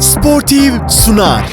Sportiv sunar.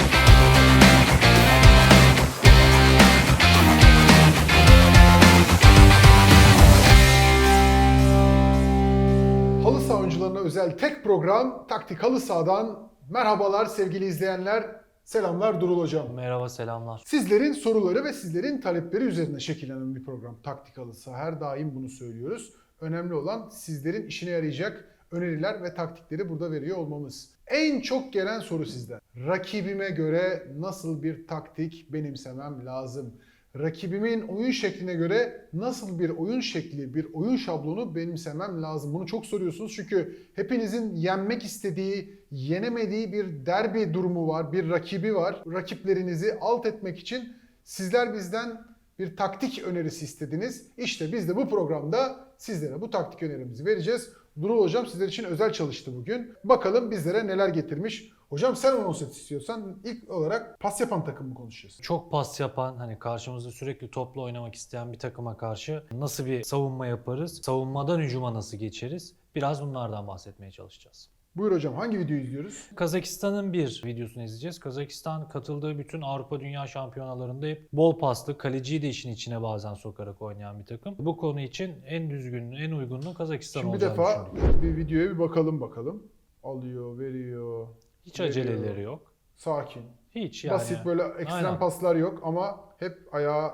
Halı saha oyuncularına özel tek program Taktik Halı Saha'dan merhabalar sevgili izleyenler. Selamlar Durul Hocam. Merhaba selamlar. Sizlerin soruları ve sizlerin talepleri üzerine şekillenen bir program Taktik Halı Saha. Her daim bunu söylüyoruz. Önemli olan sizlerin işine yarayacak öneriler ve taktikleri burada veriyor olmamız. En çok gelen soru sizden. Rakibime göre nasıl bir taktik benimsemem lazım? Rakibimin oyun şekline göre nasıl bir oyun şekli, bir oyun şablonu benimsemem lazım? Bunu çok soruyorsunuz çünkü hepinizin yenmek istediği, yenemediği bir derbi durumu var, bir rakibi var. Rakiplerinizi alt etmek için sizler bizden bir taktik önerisi istediniz. İşte biz de bu programda sizlere bu taktik önerimizi vereceğiz. Durul Hocam sizler için özel çalıştı bugün. Bakalım bizlere neler getirmiş. Hocam sen anons et istiyorsan ilk olarak pas yapan takımı konuşacağız. Çok pas yapan, hani karşımızda sürekli topla oynamak isteyen bir takıma karşı nasıl bir savunma yaparız? Savunmadan hücuma nasıl geçeriz? Biraz bunlardan bahsetmeye çalışacağız. Buyur hocam hangi videoyu izliyoruz? Kazakistan'ın bir videosunu izleyeceğiz. Kazakistan katıldığı bütün Avrupa Dünya Şampiyonalarında hep bol paslı, kaleciyi de işin içine bazen sokarak oynayan bir takım. Bu konu için en düzgün, en uygunluğu Kazakistan Şimdi bir olacağını defa düşünüyorum. bir videoya bir bakalım bakalım. Alıyor, veriyor. Hiç aceleleri yok. Sakin. Hiç yani. Basit böyle ekstrem Aynen. paslar yok ama hep ayağı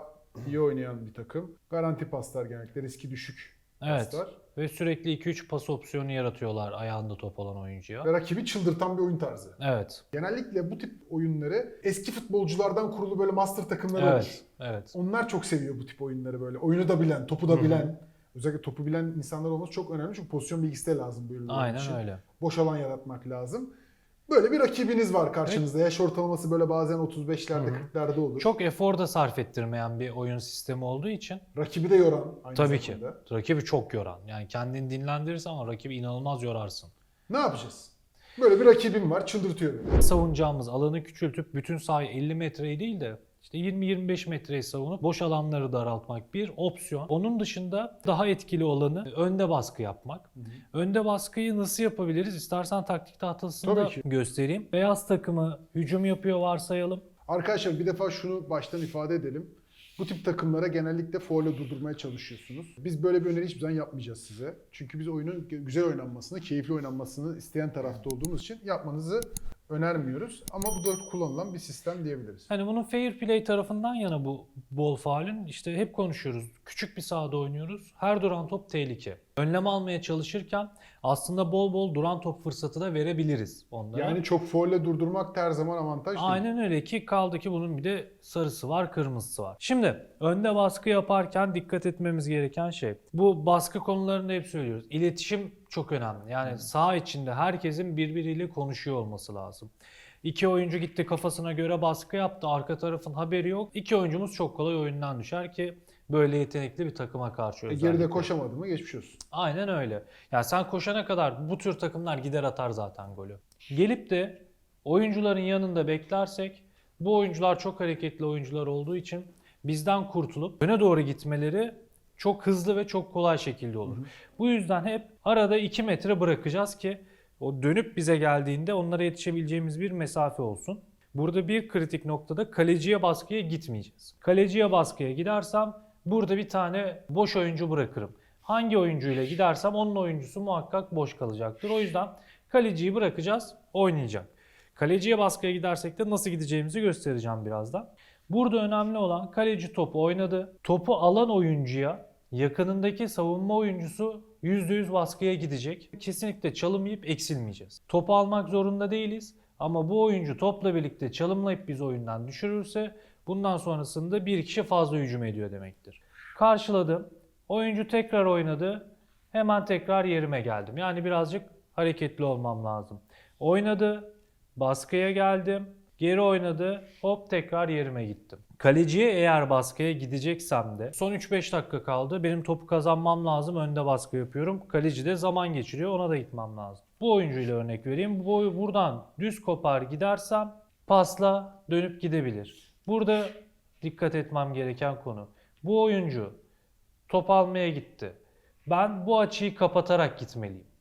iyi oynayan bir takım. Garanti paslar genellikle riski düşük Evet. paslar. Ve sürekli 2-3 pas opsiyonu yaratıyorlar ayağında top olan oyuncuya. Ve rakibi çıldırtan bir oyun tarzı. Evet. Genellikle bu tip oyunları eski futbolculardan kurulu böyle master takımları olur. Evet. Evet. Onlar çok seviyor bu tip oyunları böyle. Oyunu da bilen, topu da bilen. Özellikle topu bilen insanlar olması çok önemli çünkü pozisyon bilgisi de lazım bu ürünler Aynen için. öyle. Boş alan yaratmak lazım. Böyle bir rakibiniz var karşınızda. Yaş ortalaması böyle bazen 35'lerde 40'larda olur. Çok efor da sarf ettirmeyen bir oyun sistemi olduğu için Rakibi de yoran aynı tabii ki zamanda. rakibi çok yoran. Yani kendini dinlendirirsen ama rakibi inanılmaz yorarsın. Ne yapacağız? Böyle bir rakibim var çıldırtıyor beni. Savunacağımız alanı küçültüp bütün sahayı 50 metreyi değil de işte 20-25 metreyi savunup boş alanları daraltmak bir opsiyon. Onun dışında daha etkili olanı önde baskı yapmak. Önde baskıyı nasıl yapabiliriz? İstersen taktik tahtasında göstereyim. Beyaz takımı hücum yapıyor varsayalım. Arkadaşlar bir defa şunu baştan ifade edelim. Bu tip takımlara genellikle foul'e durdurmaya çalışıyorsunuz. Biz böyle bir öneri hiçbir zaman yapmayacağız size. Çünkü biz oyunun güzel oynanmasını, keyifli oynanmasını isteyen tarafta olduğumuz için yapmanızı önermiyoruz. Ama bu da kullanılan bir sistem diyebiliriz. Hani bunun fair play tarafından yana bu bol faulün işte hep konuşuyoruz. Küçük bir sahada oynuyoruz. Her duran top tehlike. Önlem almaya çalışırken aslında bol bol duran top fırsatı da verebiliriz onlara. Yani çok foul'e durdurmak da her zaman avantaj değil. Aynen öyle ki kaldı ki bunun bir de sarısı var, kırmızısı var. Şimdi önde baskı yaparken dikkat etmemiz gereken şey. Bu baskı konularında hep söylüyoruz. İletişim çok önemli. Yani saha içinde herkesin birbiriyle konuşuyor olması lazım. İki oyuncu gitti kafasına göre baskı yaptı. Arka tarafın haberi yok. İki oyuncumuz çok kolay oyundan düşer ki böyle yetenekli bir takıma karşı E, geride koşamadı mı geçmiş olsun. Aynen öyle. Yani sen koşana kadar bu tür takımlar gider atar zaten golü. Gelip de oyuncuların yanında beklersek bu oyuncular çok hareketli oyuncular olduğu için bizden kurtulup öne doğru gitmeleri çok hızlı ve çok kolay şekilde olur. Bu yüzden hep arada 2 metre bırakacağız ki o dönüp bize geldiğinde onlara yetişebileceğimiz bir mesafe olsun. Burada bir kritik noktada kaleciye baskıya gitmeyeceğiz. Kaleciye baskıya gidersem burada bir tane boş oyuncu bırakırım. Hangi oyuncuyla gidersem onun oyuncusu muhakkak boş kalacaktır. O yüzden kaleciyi bırakacağız, oynayacak. Kaleciye baskıya gidersek de nasıl gideceğimizi göstereceğim birazdan. Burada önemli olan kaleci topu oynadı. Topu alan oyuncuya yakınındaki savunma oyuncusu %100 baskıya gidecek. Kesinlikle çalımlayıp eksilmeyeceğiz. Topu almak zorunda değiliz. Ama bu oyuncu topla birlikte çalımlayıp biz oyundan düşürürse bundan sonrasında bir kişi fazla hücum ediyor demektir. Karşıladım. Oyuncu tekrar oynadı. Hemen tekrar yerime geldim. Yani birazcık hareketli olmam lazım. Oynadı. Baskıya geldim. Geri oynadı. Hop tekrar yerime gittim. Kaleciye eğer baskıya gideceksem de son 3-5 dakika kaldı. Benim topu kazanmam lazım. Önde baskı yapıyorum. Kaleci de zaman geçiriyor. Ona da gitmem lazım. Bu oyuncuyla örnek vereyim. Bu buradan düz kopar gidersem pasla dönüp gidebilir. Burada dikkat etmem gereken konu. Bu oyuncu top almaya gitti. Ben bu açıyı kapatarak gitmeliyim.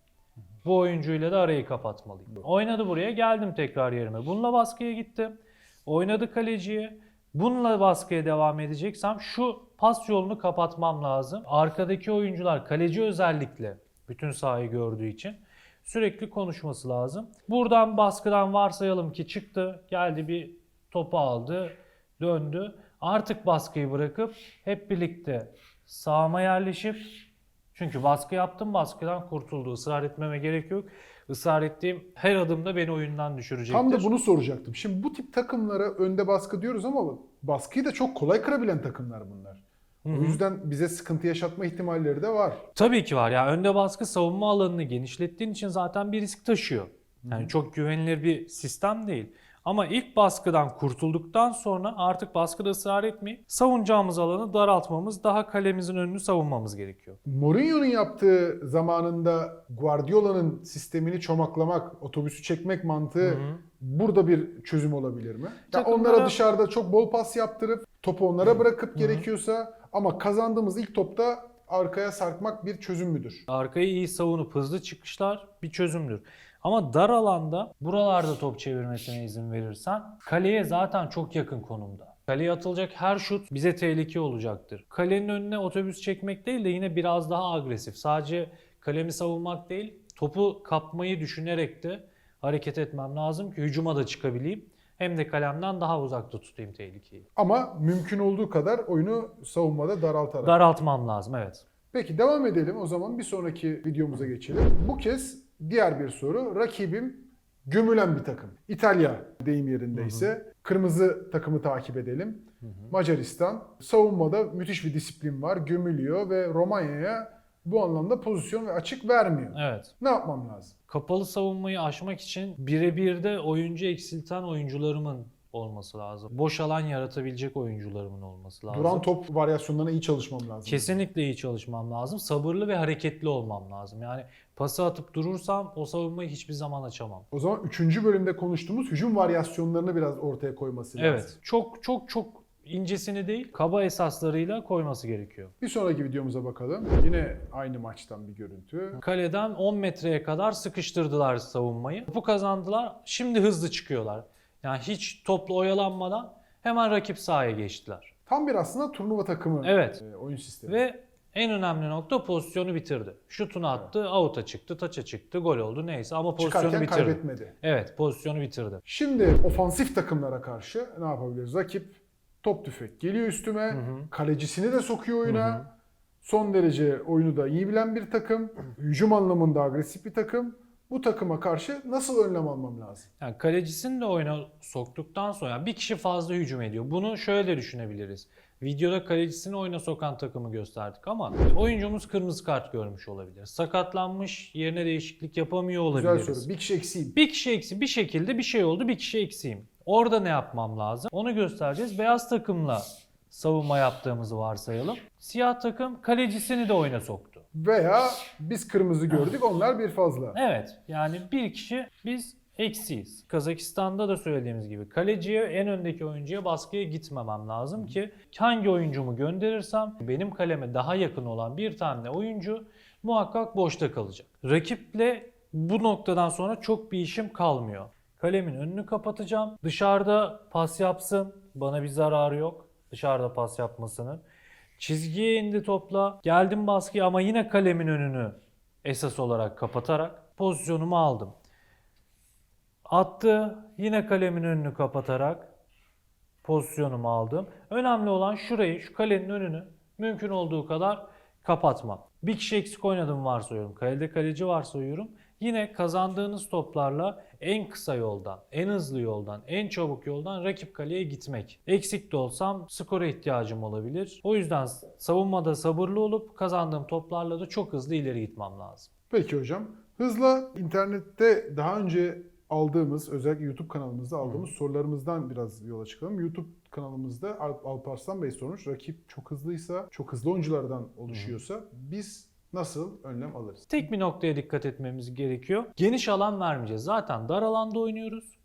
Bu oyuncuyla da arayı kapatmalıyım. Oynadı buraya geldim tekrar yerime. Bununla baskıya gittim. Oynadı kaleciye. Bununla baskıya devam edeceksem şu pas yolunu kapatmam lazım. Arkadaki oyuncular kaleci özellikle bütün sahayı gördüğü için sürekli konuşması lazım. Buradan baskıdan varsayalım ki çıktı, geldi bir topu aldı, döndü. Artık baskıyı bırakıp hep birlikte sağıma yerleşip çünkü baskı yaptım, baskıdan kurtuldu. Israr etmeme gerek yok. Israr ettiğim her adımda beni oyundan düşürecektir. Tam da bunu soracaktım. Şimdi bu tip takımlara önde baskı diyoruz ama baskıyı da çok kolay kırabilen takımlar bunlar. O yüzden bize sıkıntı yaşatma ihtimalleri de var. Tabii ki var. Ya önde baskı savunma alanını genişlettiğin için zaten bir risk taşıyor. Yani çok güvenilir bir sistem değil. Ama ilk baskıdan kurtulduktan sonra artık baskıda ısrar etmeyip savunacağımız alanı daraltmamız, daha kalemizin önünü savunmamız gerekiyor. Mourinho'nun yaptığı zamanında Guardiola'nın sistemini çomaklamak, otobüsü çekmek mantığı burada bir çözüm olabilir mi? Ya onlara dışarıda çok bol pas yaptırıp topu onlara bırakıp gerekiyorsa ama kazandığımız ilk topta arkaya sarkmak bir çözüm müdür? Arkayı iyi savunup hızlı çıkışlar bir çözümdür. Ama dar alanda buralarda top çevirmesine izin verirsen kaleye zaten çok yakın konumda. Kaleye atılacak her şut bize tehlike olacaktır. Kalenin önüne otobüs çekmek değil de yine biraz daha agresif. Sadece kalemi savunmak değil, topu kapmayı düşünerek de hareket etmem lazım ki hücuma da çıkabileyim. Hem de kalemden daha uzakta tutayım tehlikeyi. Ama mümkün olduğu kadar oyunu savunmada daraltarak. Daraltmam lazım evet. Peki devam edelim o zaman bir sonraki videomuza geçelim. Bu kez diğer bir soru. Rakibim gömülen bir takım. İtalya deyim yerindeyse. Kırmızı takımı takip edelim. Macaristan. Savunmada müthiş bir disiplin var. Gömülüyor ve Romanya'ya bu anlamda pozisyon ve açık vermiyor. Evet. Ne yapmam lazım? Kapalı savunmayı aşmak için birebir de oyuncu eksilten oyuncularımın olması lazım. Boş alan yaratabilecek oyuncularımın olması lazım. Duran top varyasyonlarına iyi çalışmam lazım. Kesinlikle iyi çalışmam lazım. Sabırlı ve hareketli olmam lazım. Yani pası atıp durursam o savunmayı hiçbir zaman açamam. O zaman 3. bölümde konuştuğumuz hücum varyasyonlarını biraz ortaya koyması lazım. Evet. Çok çok çok incesini değil, kaba esaslarıyla koyması gerekiyor. Bir sonraki videomuza bakalım. Yine aynı maçtan bir görüntü. Kaleden 10 metreye kadar sıkıştırdılar savunmayı. Topu kazandılar. Şimdi hızlı çıkıyorlar. Yani hiç topla oyalanmadan hemen rakip sahaya geçtiler. Tam bir aslında turnuva takımı Evet. e, oyun sistemi. Ve en önemli nokta pozisyonu bitirdi. Şutunu attı, out'a çıktı, taça çıktı, gol oldu neyse ama pozisyonu Çıkarken bitirdi. kaybetmedi. Evet, pozisyonu bitirdi. Şimdi ofansif takımlara karşı ne yapabiliriz? Rakip top tüfek geliyor üstüme. Kalecisini de sokuyor oyuna. Son derece oyunu da iyi bilen bir takım. Hücum anlamında agresif bir takım. Bu takıma karşı nasıl önlem almam lazım? Yani kalecisini de oyuna soktuktan sonra yani bir kişi fazla hücum ediyor. Bunu şöyle düşünebiliriz. Videoda kalecisini oyuna sokan takımı gösterdik ama oyuncumuz kırmızı kart görmüş olabilir. Sakatlanmış, yerine değişiklik yapamıyor olabiliriz. Güzel soru. Bir kişi eksiğim. Bir kişi eksi bir şekilde bir şey oldu bir kişi eksiğim. Orada ne yapmam lazım? Onu göstereceğiz. Beyaz takımla savunma yaptığımızı varsayalım. Siyah takım kalecisini de oyuna soktu. Veya biz kırmızı gördük onlar bir fazla. Evet yani bir kişi biz eksiyiz. Kazakistan'da da söylediğimiz gibi kaleciye en öndeki oyuncuya baskıya gitmemem lazım ki hangi oyuncumu gönderirsem benim kaleme daha yakın olan bir tane oyuncu muhakkak boşta kalacak. Rakiple bu noktadan sonra çok bir işim kalmıyor. Kalemin önünü kapatacağım. Dışarıda pas yapsın. Bana bir zararı yok. Dışarıda pas yapmasının. Çizgiye indi topla. Geldim baskıya ama yine kalemin önünü esas olarak kapatarak pozisyonumu aldım. Attı. Yine kalemin önünü kapatarak pozisyonumu aldım. Önemli olan şurayı, şu kalenin önünü mümkün olduğu kadar kapatmak. Bir kişi eksik oynadım varsayıyorum. Kalede kaleci varsayıyorum. Yine kazandığınız toplarla en kısa yoldan, en hızlı yoldan, en çabuk yoldan rakip kaleye gitmek. Eksik de olsam skora ihtiyacım olabilir. O yüzden savunmada sabırlı olup kazandığım toplarla da çok hızlı ileri gitmem lazım. Peki hocam. Hızla internette daha önce aldığımız, özellikle YouTube kanalımızda aldığımız sorularımızdan biraz yola çıkalım. YouTube kanalımızda Alp Alparslan Bey sormuş. Rakip çok hızlıysa, çok hızlı oyunculardan oluşuyorsa biz nasıl önlem alırız? Tek bir noktaya dikkat etmemiz gerekiyor. Geniş alan vermeyeceğiz. Zaten dar alanda oynuyoruz.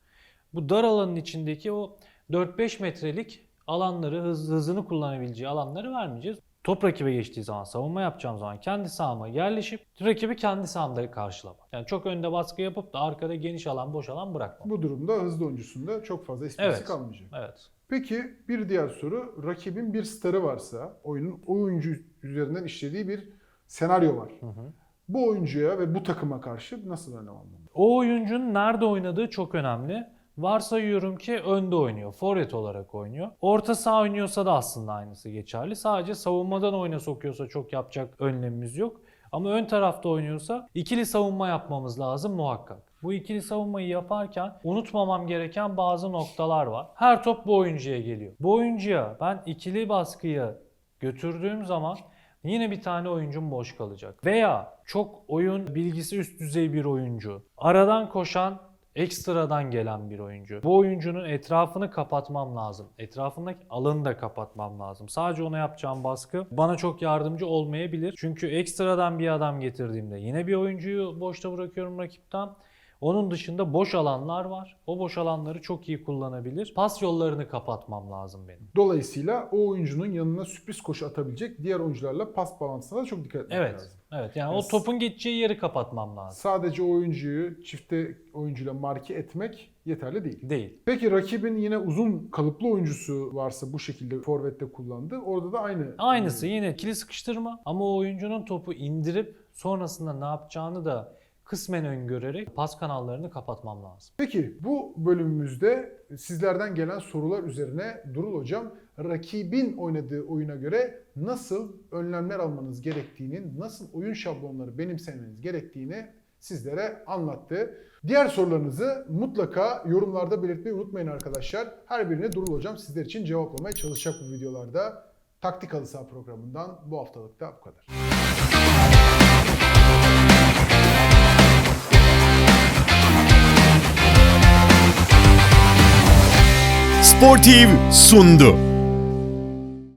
Bu dar alanın içindeki o 4-5 metrelik alanları, hız, hızını kullanabileceği alanları vermeyeceğiz. Top rakibe geçtiği zaman, savunma yapacağım zaman kendi sahama yerleşip rakibi kendi sahamda karşılama. Yani çok önde baskı yapıp da arkada geniş alan, boş alan bırakma. Bu durumda hızlı oyuncusunda çok fazla esprisi Evet. kalmayacak. Evet. Peki bir diğer soru. Rakibin bir starı varsa oyunun oyuncu üzerinden işlediği bir senaryo var. Bu oyuncuya ve bu takıma karşı nasıl almalı? O oyuncunun nerede oynadığı çok önemli. Varsayıyorum ki önde oynuyor. Forvet olarak oynuyor. Orta saha oynuyorsa da aslında aynısı geçerli. Sadece savunmadan oyuna sokuyorsa çok yapacak önlemimiz yok. Ama ön tarafta oynuyorsa ikili savunma yapmamız lazım muhakkak. Bu ikili savunmayı yaparken unutmamam gereken bazı noktalar var. Her top bu oyuncuya geliyor. Bu oyuncuya ben ikili baskıyı götürdüğüm zaman yine bir tane oyuncum boş kalacak. Veya çok oyun bilgisi üst düzey bir oyuncu. Aradan koşan ekstradan gelen bir oyuncu. Bu oyuncunun etrafını kapatmam lazım. Etrafındaki alanı da kapatmam lazım. Sadece ona yapacağım baskı bana çok yardımcı olmayabilir. Çünkü ekstradan bir adam getirdiğimde yine bir oyuncuyu boşta bırakıyorum rakipten. Onun dışında boş alanlar var. O boş alanları çok iyi kullanabilir. Pas yollarını kapatmam lazım benim. Dolayısıyla o oyuncunun yanına sürpriz koşu atabilecek diğer oyuncularla pas balansına da çok dikkat etmek Evet. lazım. Evet yani Yes. o topun geçeceği yeri kapatmam lazım. Sadece oyuncuyu çifte oyuncuyla marke etmek yeterli değil. Değil. Peki rakibin yine uzun kalıplı oyuncusu varsa bu şekilde forvette kullandı. Orada da aynı. Aynısı yine ikili sıkıştırma ama o oyuncunun topu indirip sonrasında ne yapacağını da kısmen öngörerek pas kanallarını kapatmam lazım. Peki bu bölümümüzde sizlerden gelen sorular üzerine Durul Hocam rakibin oynadığı oyuna göre nasıl önlemler almanız gerektiğinin, nasıl oyun şablonları benimsemeniz gerektiğini sizlere anlattı. Diğer sorularınızı mutlaka yorumlarda belirtmeyi unutmayın arkadaşlar. Her birini Durul Hocam sizler için cevaplamaya çalışacak bu videolarda. Taktik Halı programından bu haftalık da bu kadar. Sportiv sundu.